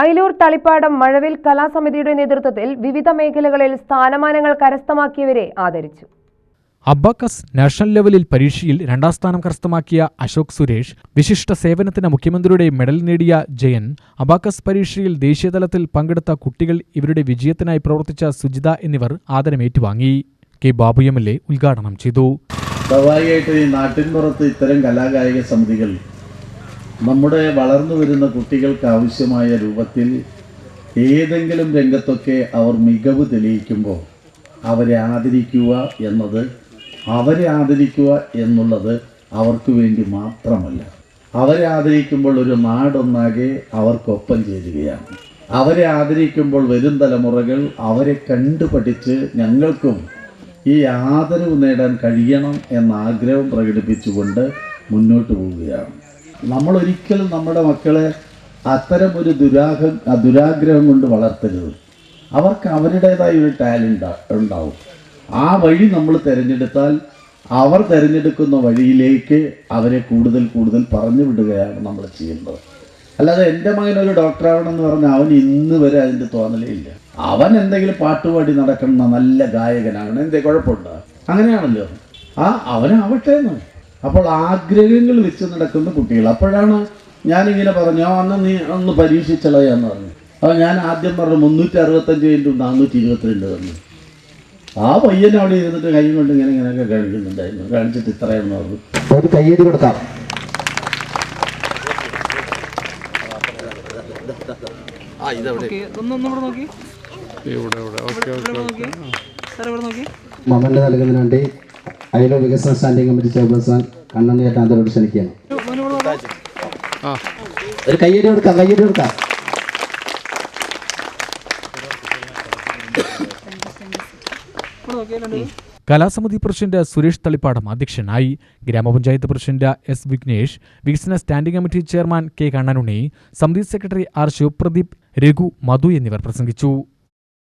അയിലൂർ തളിപ്പാടം മഴവിൽ കലാസമിതിയുടെ നേതൃത്വത്തിൽ വിവിധ മേഖലകളിൽ സ്ഥാനമാനങ്ങൾ കരസ്ഥമാക്കിയവരെ ആദരിച്ചു. അബാക്കസ് നാഷണൽ ലെവലിൽ പരീക്ഷയിൽ രണ്ടാം സ്ഥാനം കരസ്ഥമാക്കിയ അശോക് സുരേഷ് വിശിഷ്ട സേവനത്തിന് മുഖ്യമന്ത്രിയുടെ മെഡൽ നേടിയ ജയൻ അബാക്കസ് പരീക്ഷയിൽ ദേശീയതലത്തിൽ പങ്കെടുത്ത കുട്ടികൾ ഇവരുടെ വിജയത്തിനായി പ്രവർത്തിച്ച സുജിത എന്നിവർ ആദരമേറ്റുവാങ്ങി. K Babu M L A ഉദ്ഘാടനം ചെയ്തു. സ്വാഭാവികമായിട്ട് ഈ നാട്ടിൻപുറത്ത് ഇത്തരം കലാകായിക സമിതികൾ നമ്മുടെ വളർന്നു വരുന്ന കുട്ടികൾക്ക് ആവശ്യമായ രൂപത്തിൽ ഏതെങ്കിലും രംഗത്തൊക്കെ അവർ മികവ് തെളിയിക്കുമ്പോൾ അവരെ ആദരിക്കുക എന്നത് അവരെ ആദരിക്കുക എന്നുള്ളത് അവർക്ക് വേണ്ടി മാത്രമല്ല. അവരെ ആദരിക്കുമ്പോൾ ഒരു നാടൊന്നാകെ അവർക്കൊപ്പം ചേരുകയാണ്. അവരെ ആദരിക്കുമ്പോൾ വരും തലമുറകൾ അവരെ കണ്ടു പഠിച്ച് ഞങ്ങൾക്കും ഈ ആദരവ് നേടാൻ കഴിയണം എന്ന ആഗ്രഹം പ്രകടിപ്പിച്ചുകൊണ്ട് മുന്നോട്ട് പോവുകയാണ്. നമ്മൾ ഒരിക്കലും നമ്മുടെ മക്കളെ അത്തരം ഒരു ദുരാഹം ദുരാഗ്രഹം കൊണ്ട് വളർത്തരുത്. അവർക്ക് അവരുടേതായ ഒരു ടാലന്റ് ഉണ്ടാവും. ആ വഴി നമ്മൾ തിരഞ്ഞെടുത്താൽ അവർ തിരഞ്ഞെടുക്കുന്ന വഴിയിലേക്ക് അവരെ കൂടുതൽ കൂടുതൽ പറഞ്ഞു വിടുകയാണ് നമ്മൾ ചെയ്യുന്നത്. അല്ലാതെ എന്റെ മകൻ ഒരു ഡോക്ടറാവണം എന്ന് പറഞ്ഞാൽ അവൻ ഇന്ന് വരെ അതിന്റെ തോന്നലേ ഇല്ല. അവൻ എന്തെങ്കിലും പാട്ടുപാടി നടക്കുന്ന നല്ല ഗായകനാകണം എന്തേ കുഴപ്പമുണ്ടോ? അങ്ങനെയാണല്ലോ. ആ അവനാവട്ടെ എന്ന്. അപ്പോൾ ആഗ്രഹങ്ങൾ വെച്ച് നടക്കുന്ന കുട്ടികൾ. അപ്പോഴാണ് ഞാനിങ്ങനെ പറഞ്ഞു "ആ, അന്ന് നീ ഒന്ന് പരീക്ഷിച്ചളയാന്ന് പറഞ്ഞു. അപ്പോൾ ഞാൻ ആദ്യം പറഞ്ഞു മുന്നൂറ്റി അറുപത്തഞ്ച് ഇന്റു നാനൂറ്റി ഇരുപത്തിരണ്ട് തന്നു ആ പയ്യൻ അവിടെ ഇരുന്നിട്ട് കൈ കൊണ്ട് ഇങ്ങനെ ഇങ്ങനെയൊക്കെ കാണിക്കുന്നുണ്ടായിരുന്നു. കാണിച്ചിട്ട് ഇത്രയെന്ന് പറഞ്ഞു. ഒരു കയ്യേരി കൊടുക്കാം. മമ്മന്റെ നൽകുന്നതിന് അയലൂർ വികസന സ്റ്റാൻഡിംഗ് കമ്മിറ്റി ചെയർപേഴ്സൺ കണ്ണൻ ചേട്ടൻ അതിലോട് ക്ഷണിക്കുകയാണ്. ഒരു കയ്യടി കൊടുക്കാം കയ്യടി കൊടുക്കാം. കലാസമിതി പ്രസിഡന്റ് സുരേഷ് തളിപ്പാടം അധ്യക്ഷനായി ഗ്രാമപഞ്ചായത്ത് പ്രസിഡന്റ് എസ് വിഘ്നേഷ് വികസന standing committee chairman K Kannanunni സമിതി സെക്രട്ടറി ആർ ശിവപ്രദീപ് രഘു മധു എന്നിവർ പ്രസംഗിച്ചു.